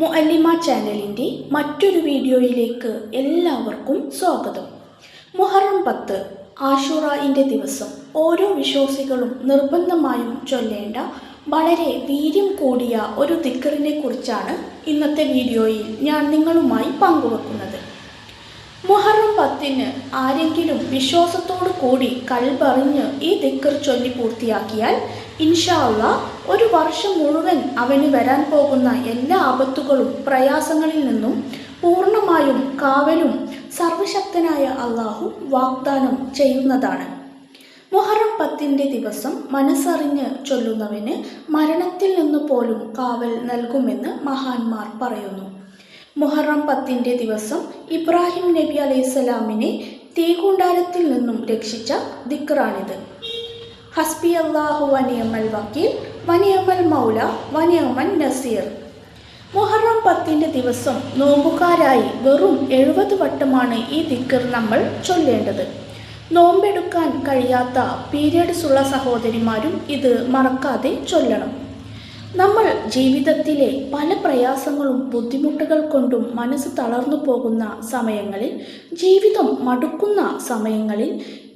മുഅല്ലിമ ചാനലിന്റെ മറ്റൊരു വീഡിയോയിലേക്ക് എല്ലാവർക്കും സ്വാഗതം. മുഹറം പത്ത് ആഷുറായിന്റെ ദിവസം ഓരോ വിശ്വാസികളും നിർബന്ധമായും ചൊല്ലേണ്ട വളരെ വീര്യം കൂടിയ ഒരു ദിക്കറിനെ കുറിച്ചാണ് ഇന്നത്തെ വീഡിയോയിൽ ഞാൻ നിങ്ങളുമായി പങ്കുവെക്കുന്നത്. മുഹറം പത്തിന് ആരെങ്കിലും വിശ്വാസത്തോടു കൂടി കൽപറിഞ്ഞ് ഈ ദിക്കർ ചൊല്ലി പൂർത്തിയാക്കിയാൽ ഇൻഷാള്ള ഒരു വർഷം മുഴുവൻ അവന് വരാൻ പോകുന്ന എല്ലാ ആപത്തുകളും പ്രയാസങ്ങളിൽ നിന്നും പൂർണമായും കാവലും സർവശക്തനായ അള്ളാഹു വാഗ്ദാനം ചെയ്യുന്നതാണ്. മുഹറം പത്തിന്റെ ദിവസം മനസ്സറിഞ്ഞ് ചൊല്ലുന്നവന് മരണത്തിൽ നിന്ന് പോലും കാവൽ നൽകുമെന്ന് മഹാന്മാർ പറയുന്നു. മുഹറം പത്തിന്റെ ദിവസം ഇബ്രാഹിം നബി അലൈഹിസ്സലാമിനെ തീകുണ്ടാരത്തിൽ നിന്നും രക്ഷിച്ച ദിക്റാണിത്. ഹസ്ബി അള്ളാഹു വനിയമൽ വക്കീൽ വനിയമൽ മൗല വനിയമൻ നസീർ. മുഹറം പത്തിന്റെ ദിവസം നോമ്പുകാരായി വെറും എഴുപത് വട്ടമാണ് ഈ ദിക്കർ നമ്മൾ ചൊല്ലേണ്ടത്. നോമ്പെടുക്കാൻ കഴിയാത്ത പീരിയഡ്സ് ഉള്ള സഹോദരിമാരും ഇത് മറക്കാതെ ചൊല്ലണം. നമ്മൾ ജീവിതത്തിലെ പല പ്രയാസങ്ങളും ബുദ്ധിമുട്ടുകൾ കൊണ്ടും മനസ്സ് തളർന്നു പോകുന്ന സമയങ്ങളിൽ ജീവിതം മടുക്കുന്ന സമയങ്ങളിൽ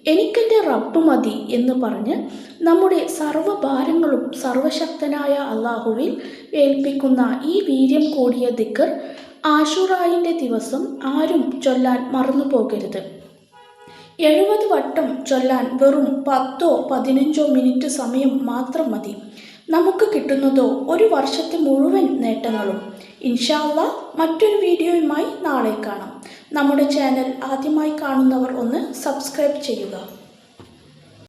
എനിക്കെന്റെ റബ്ബ് മതി എന്ന് പറഞ്ഞ് നമ്മുടെ സർവഭാരങ്ങളും സർവശക്തനായ അള്ളാഹുവിൽ ഏൽപ്പിക്കുന്ന ഈ വീര്യം കൂടിയ ദിക്കർ ആഷുറായിന്റെ ദിവസം ആരും ചൊല്ലാൻ മറന്നു പോകരുത്. എഴുപത് വട്ടം ചൊല്ലാൻ വെറും പത്തോ പതിനഞ്ചോ മിനിറ്റ് സമയം മാത്രം മതി. നമുക്ക് കിട്ടുന്നതോ ഒരു വർഷത്തെ മുഴുവൻ നേട്ടങ്ങളും. ഇൻഷാല്ല മറ്റൊരു വീഡിയോയുമായി നാളെ കാണാം. നമ്മുടെ ചാനൽ ആദ്യമായി കാണുന്നവർ ഒന്ന് സബ്സ്ക്രൈബ് ചെയ്യുക.